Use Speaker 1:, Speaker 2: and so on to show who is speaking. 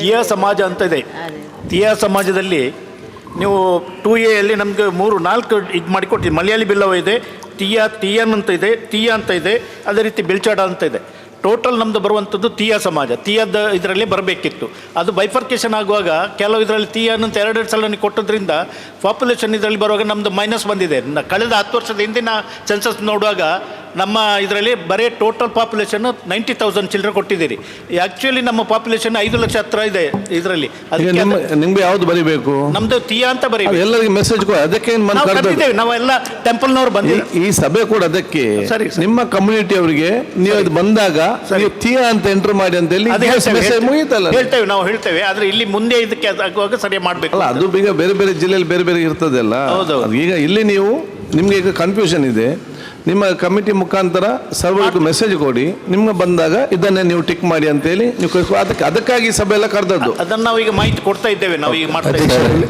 Speaker 1: ತೀಯ ಸಮಾಜ ಅಂತ ಇದೆ. ತಿಯಾ ಸಮಾಜದಲ್ಲಿ ನೀವು ಟೂ ಅಲ್ಲಿ ನಮಗೆ ಮೂರು ನಾಲ್ಕು ಇದು ಮಾಡಿಕೊಟ್ಟಿದ್ದು ಮಲಯಾಳಿ ಬಿಲ್ಲವ ಇದೆ ತಿಯಾ ತಿಯನ್ ಅಂತ ಇದೆ ತಿಯಾ ಅಂತ ಇದೆ ಅದೇ ರೀತಿ ಬಿಲ್ಚಾಡ ಅಂತ ಇದೆ. ಟೋಟಲ್ ನಮ್ಮದು ಬರುವಂಥದ್ದು ತೀಯ ಸಮಾಜ. ತೀಯದ ಇದರಲ್ಲಿ ಬರಬೇಕಿತ್ತು. ಅದು ಬೈಫರ್ಕೇಷನ್ ಆಗುವಾಗ ಕೆಲವು ಇದರಲ್ಲಿ ತೀಯನ್ ಅಂತ ಎರಡೆರಡು ಸಲ ನೀವು ಕೊಟ್ಟದ್ರಿಂದ ಪಾಪ್ಯುಲೇಷನ್ ಇದರಲ್ಲಿ ಬರುವಾಗ ನಮ್ಮದು ಮೈನಸ್ ಬಂದಿದೆ. ಕಳೆದ ಹತ್ತು ವರ್ಷದ ಹಿಂದಿನ ಸೆನ್ಸಸ್ ನೋಡುವಾಗ ನಮ್ಮ ಇದರಲ್ಲಿ ಬರೀ total population ninety thousand children ಕೊಟ್ಟಿದ್ದೀರಿ. ಆ್ಯಕ್ಚುಲಿ ನಮ್ಮ ಪಾಪ್ಯುಲೇಷನ್ ಐದು ಲಕ್ಷ ಹತ್ರ ಇದೆ ಇದರಲ್ಲಿ.
Speaker 2: ನಿಮ್ಗೆ ಯಾವ್ದು ಬರೀಬೇಕು?
Speaker 1: ನಮ್ದು ತೀಯ ಅಂತ ಬರೀ
Speaker 2: ಎಲ್ಲರಿಗೆ ಮೆಸೇಜ್ ಅದಕ್ಕೆ
Speaker 1: ನಾವೆಲ್ಲ ಟೆಂಪಲ್ನವ್ರು
Speaker 2: ಈ
Speaker 1: ಬಂದಿದ್ದೀವಿ
Speaker 2: ಈ ಸಭೆ ಕೂಡ ಅದಕ್ಕೆ
Speaker 1: ಸರಿ.
Speaker 2: ನಿಮ್ಮ ಕಮ್ಯುನಿಟಿ ಅವರಿಗೆ ನೀವು ಅದು ಬಂದಾಗ. ನೀವು ತೀಯ ಅಂತ ಎಂಟರ್ ಮಾಡಿ ಅಂತ ಹೇಳಿ
Speaker 1: ಹೇಳ್ತೇವೆ. ನಾವು ಹೇಳ್ತೇವೆ. ಆದ್ರೆ ಇಲ್ಲಿ ಮುಂದೆ ಇದಕ್ಕೆ ಆಗುವಾಗ ಸರಿ ಮಾಡಬೇಕು
Speaker 2: ಅದು ಈಗ ಬೇರೆ ಬೇರೆ ಜಿಲ್ಲೆಯಲ್ಲಿ ಬೇರೆ ಬೇರೆ ಇರ್ತದಲ್ಲ.
Speaker 1: ಹೌದೌದು.
Speaker 2: ಈಗ ಇಲ್ಲಿ ನೀವು ನಿಮ್ಗೆ ಈಗ ಕನ್ಫ್ಯೂಷನ್ ಇದೆ. ನಿಮ್ಮ ಕಮಿಟಿ ಮುಖಾಂತರ ಸರ್ವರ್ಗೂ ಮೆಸೇಜ್ ಕೊಡಿ. ನಿಮ್ಗೆ ಬಂದಾಗ ಇದನ್ನೇ ನೀವು ಟಿಕ್ ಮಾಡಿ ಅಂತೇಳಿ ನೀವು ಕಳ್ಸಿ- ಅದಕ್ಕೆ ಅದಕ್ಕಾಗಿ ಸಭೆ ಎಲ್ಲ ಕರೆದದ್ದು.
Speaker 1: ಅದನ್ನ ನಾವು ಈಗ ಮಾಹಿತಿ ಕೊಡ್ತಾ ಇದ್ದೇವೆ ನಾವು ಈಗ ಮಾಡ್ತಾ ಇದ್ದೇವೆ.
Speaker 3: ಇಲ್ಲಿ